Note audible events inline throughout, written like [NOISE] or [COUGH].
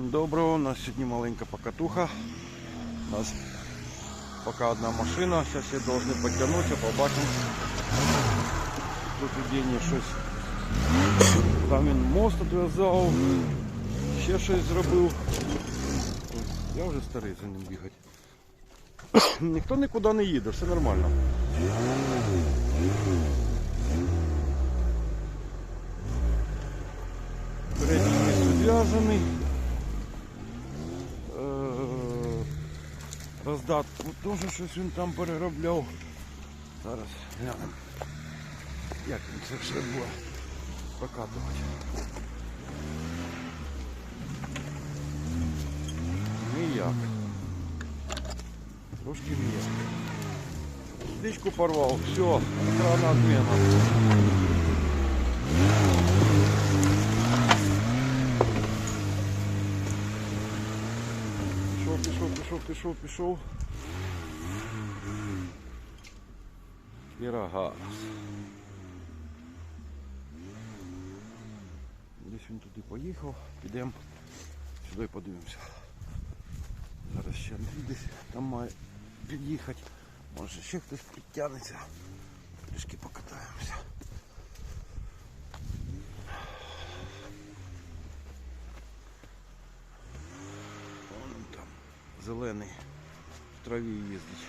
Всім доброго, у нас сьогодні маленька покатуха. У нас поки одна машина, зараз я должны підтягнутися, побачимо. Тут Дені щось. Там він мост відв'язав, ще щось зробив. Я вже старий за ним бігати. [CLEARS THROAT] Ніхто нікуди не їде, все нормально. Роздатку теж щось він там переробляв. Зараз глянемо. Як він це все буде прокатувати. Ніяк. Трошки ніяк. Дичку порвав, все, екрана отмена. Пішов, пішов, пішов, пішов. Десь він туди поїхав, підемо сюди подивимося. Зараз ще Андрій десь там має під'їхати. Може ще хтось підтягнеться. Трішки покатаємося. Зелений в траві їздить.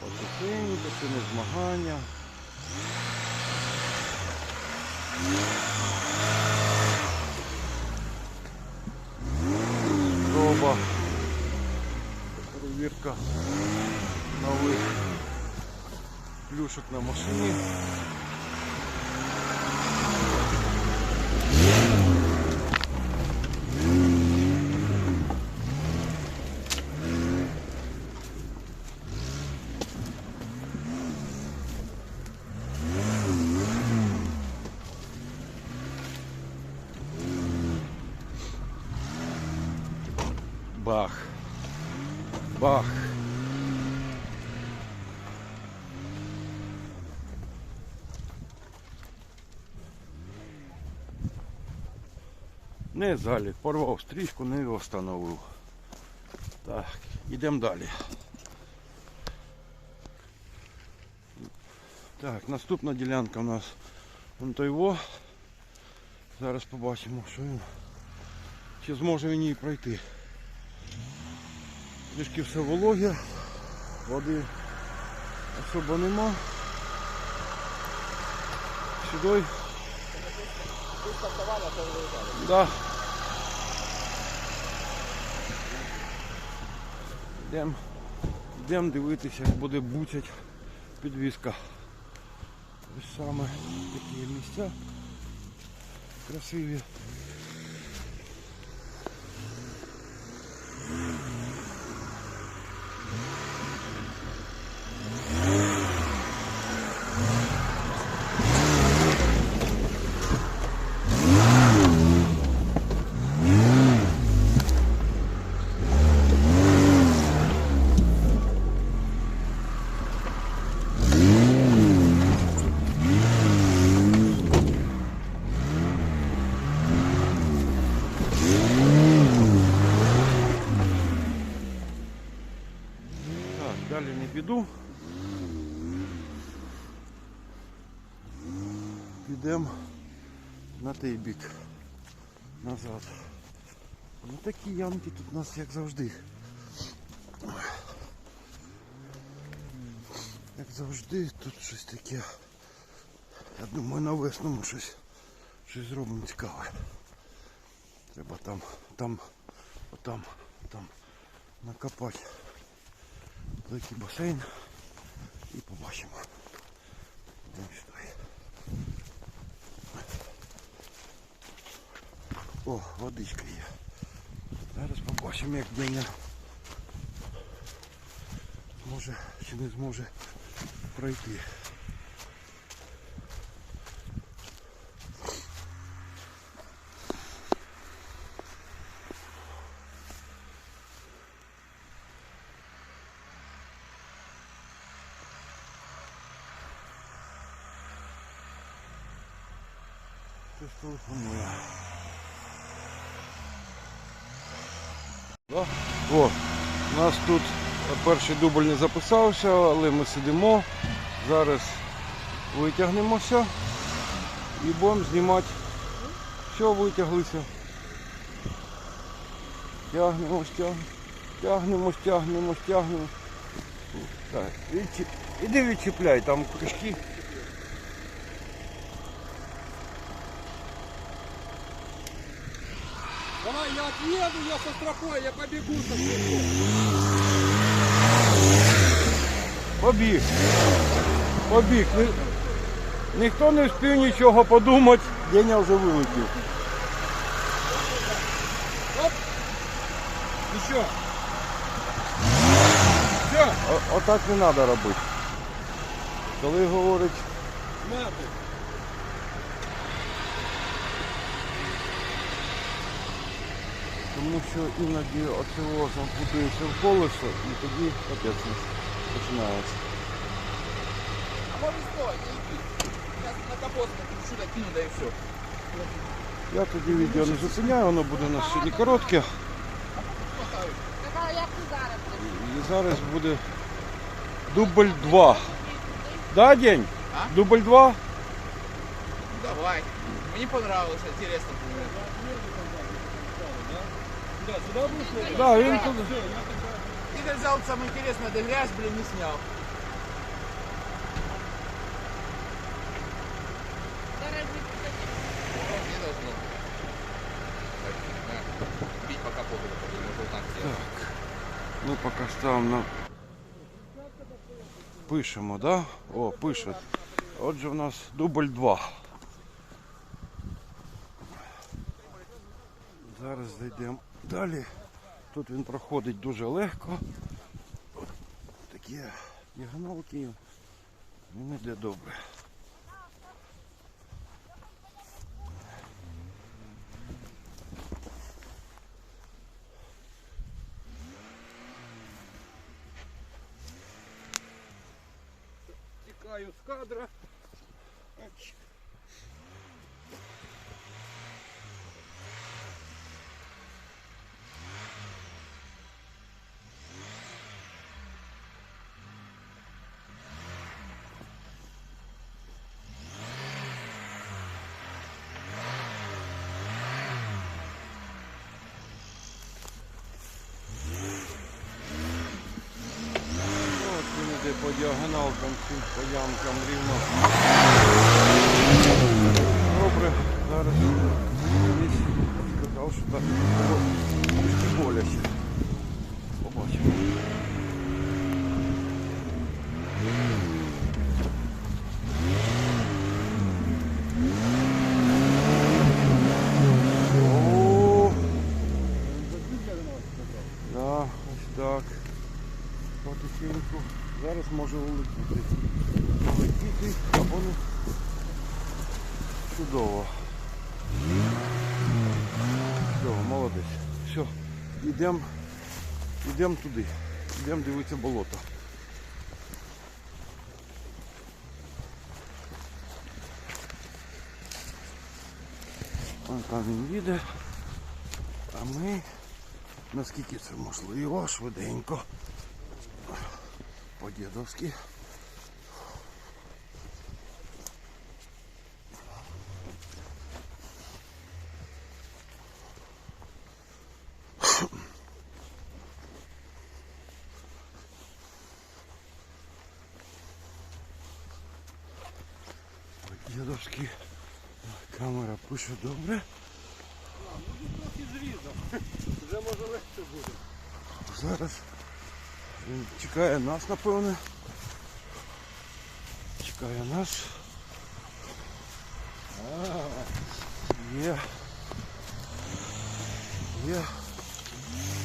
Потихеньку, не змагання. Проба. Перевірка нових плюшек на машині. Не залік, порвав стрічку, не встановив. Так, йдемо далі. Так, наступна ділянка у нас вон той во. Зараз побачимо, що він. Чи зможе він її пройти. Трішки все вологе, води особо нема. Сюди. Да. Йдемо йдем дивитися, буде буцять підвізка. Ось саме такі місця красиві. Так, далі не піду. Підемо на той бік. Назад. Ну такі ямки тут у нас як завжди. Як завжди, тут щось таке. Я думаю, на весному щось, щось зробимо цікаве. Треба там, там, отам, там накопати великий басейн і побачимо. О, водичка є. Зараз побачимо, як мене може чи не зможе пройти. Це телефон О, у нас тут перший дубль не записався, але ми сидимо. Зараз витягнемося і будемо знімати. Все, витяглися. Тягнемось, тягнемось, тягнемось, тягнемось, тягнемось. Так, іди відчіпляй, там крючки. Давай, я со страхой, я побегу со. Побіг. Побіг. Ні... Ніхто не встиг нічого подумати. Деня вже вилетів. Еще. Все, О- Отак не треба робити. Коли говорить, на ты. Тому що іноді оцього замкнутується в колесо і тоді капець починається. А может стой. Сейчас на капот накручу, докину, да и все. Я тоді відео не зупиняю, воно буде у нас сьогодні коротке. Зараз. І зараз буде дубль 2. Да, день? Дубль 2? Давай. Мне понравилось, интересно было. Да, він тут. Игорь взял самое интересное, да грязь, блин, не снял. Зараз Не должно. Так, на. Бить по капоту, может вот так сделать. Ми поки ставимо на. Пишемо, да? О, пише. Отже, в нас дубль 2. Зараз зайдемо далі. Тут він проходить дуже легко. Такі діагоналки. Він йде добре. Текаю с кадра. От він іде по діагоналкам, цим по ямкам рівно. Добре, зараз сказав, що так було трішки боляче. Побачимо. О, Да, ось так. Потихеньку. Зараз може Улетіти або не. Чудово. Чудово, молодець. Все, йдемо йдем туди. Йдемо дивитися болото. Вон там він їде. А ми, наскільки це можливо, швиденько. По-дідовськи. Пише добре. Вже може легше буде. Зараз він чекає нас, напевне. Чекає нас. Є. Є.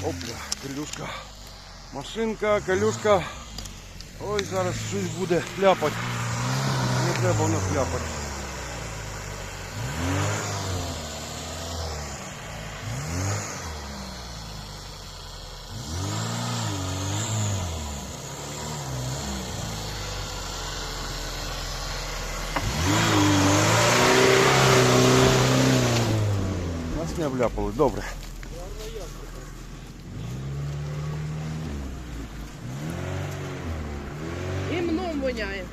Опля, калюшка. Машинка, калюшка. Ой, зараз щось буде ляпати. Не треба воно ляпати. Вляпали, добре. Гімном воняє.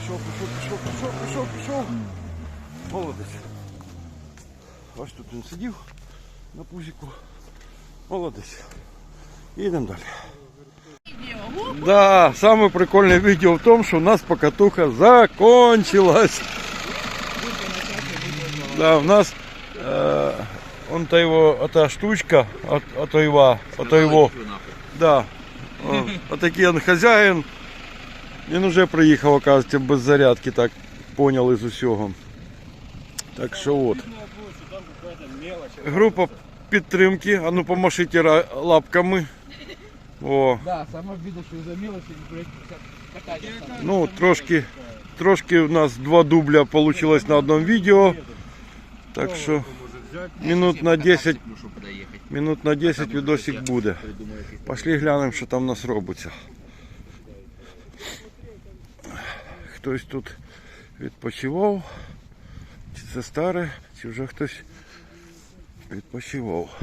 Пішов, пішов, пішов, пішов, пішов, пішов. Молодець. Ось тут він сидів на пузіку. Молодець. Їдемо далі. Да, самое прикольное видео в том, что у нас покатуха закончилась. Да, у нас э, то его, эта штучка от, от его, от его, да, о, отакий он хазяїн. Він уже приїхав, оказується, без зарядки, так понял із усього. Так що от. Група підтримки, а ну помашите лапками. О, Да, саме обідно, що за мілочі, блядь, катання саме. ну трошки, трошки у нас два дубля получилось на одному відео. Так що минут на 10, Щоб проїхати. минут на 10 відосик буде. Придумаю якийсь. Пошли глянемо, що там у нас робиться. Хтось тут відпочивав. Чи це старе, чи вже хтось відпочивав.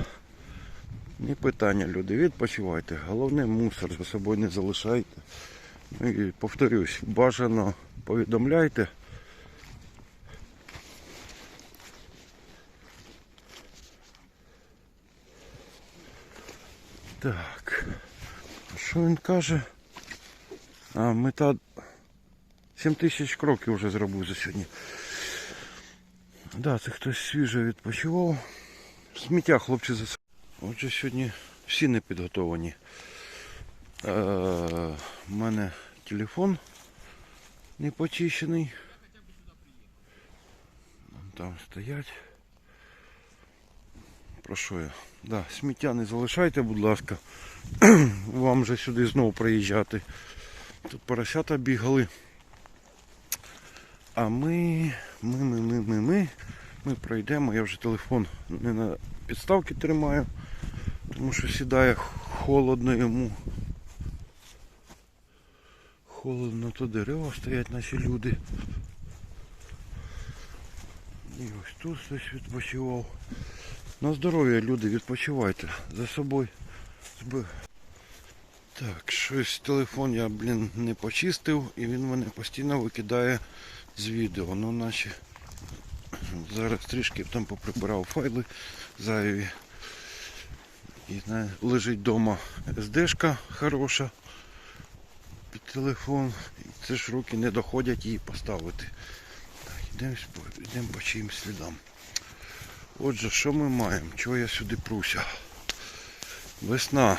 Не питання, люди, відпочивайте. Головне мусор за собою не залишайте. Ну і повторюсь, бажано повідомляйте. Так. Що він каже? А, мета 7 тисяч кроків вже зробив за сьогодні. Да, це хтось свіже відпочивав. Сміття хлопці за Отже, сьогодні всі не підготовані. Е, У мене телефон не почищений. Там стоять. Про що я? Да, сміття не залишайте, будь ласка. [CLEARS THROAT] Вам же сюди знову приїжджати. Тут поросята бігали. А ми, ми, ми, ми, ми, ми, ми пройдемо. Я вже телефон не на підставці тримаю, тому що сідає холодно йому. Холодно, то дерева стоять наші люди. І ось тут хтось відпочивав. На здоров'я, люди, відпочивайте. За собою. Так, щось телефон я, блін, не почистив і він мене постійно викидає з відео. Ну наче зараз трішки там поприбирав файли зайві. І лежить вдома SD-шка хороша під телефон. І це ж руки не доходять її поставити. Так, йдемо, йдемо по чиїм слідам. Отже, що ми маємо? Чого я сюди пруся? Весна.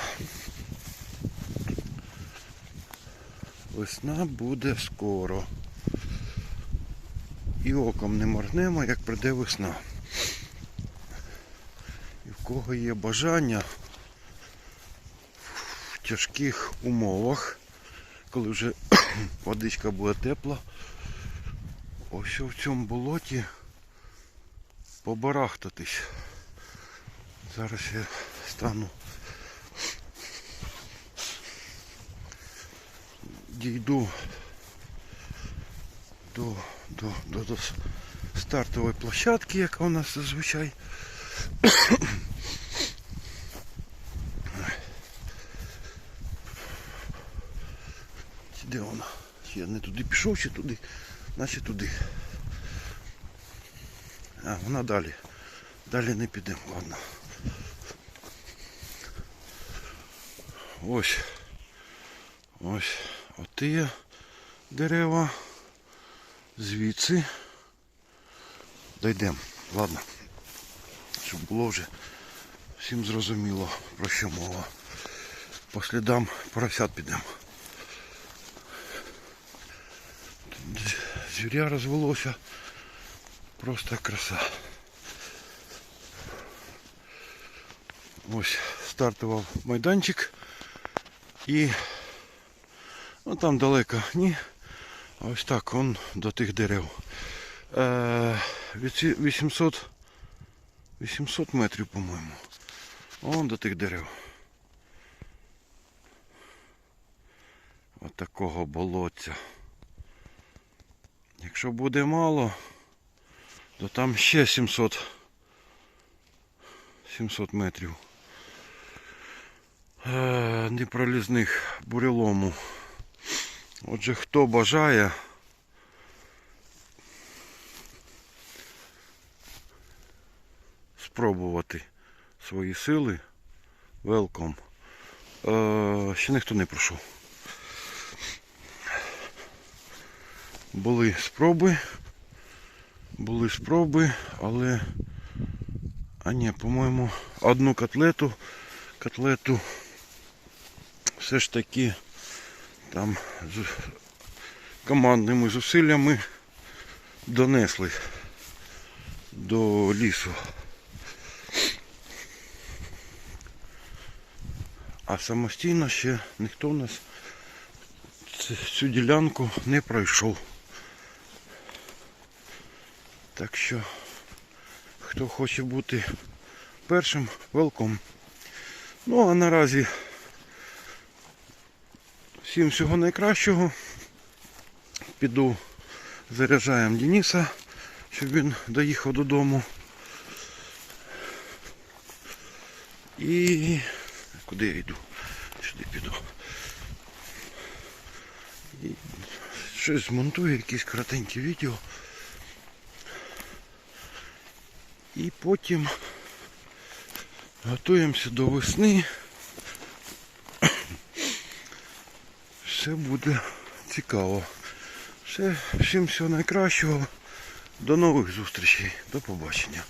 Весна буде скоро. І оком не моргнемо, як прийде весна. І в кого є бажання тяжких умовах, коли вже [CLEARS THROAT] водичка буде тепла, ось в цьому болоті побарахтатись. Зараз я стану. Дійду до, до, до, до стартової площадки, яка у нас зазвичай. Чи Де вона? Чи Я не туди пішов, чи туди, наче туди. А, вона далі. Далі не підемо, ладно. Ось. Ось оті дерева. Звідси. Дойдемо. Ладно. Щоб було вже всім зрозуміло про що мова. По слідам поросят підемо. Звіря розвелося. Просто краса. Ось стартував майданчик і ну там далеко ні. А ось так он до тих дерев. Е, від 800 800 метрів, по-моєму. Он до тих дерев. От такого болотця. Якщо буде мало, то там ще 700, 700 метрів е, непролізних бурелому. Отже, хто бажає, спробувати свої сили. Е, ще ніхто не пройшов. Були спроби, були спроби, але, а ні, по-моєму, одну котлету, котлету все ж таки там з командними зусиллями донесли до лісу. А самостійно ще ніхто у нас цю ділянку не пройшов. Так що, хто хоче бути першим, велком. Ну а наразі всім всього найкращого. Піду заряджаємо Дениса, щоб він доїхав додому. І куди я йду? Сюди піду. І щось змонтую, якісь коротенькі відео. І потім готуємося до весни. Все буде цікаво. Все, всім всього найкращого. До нових зустрічей. До побачення.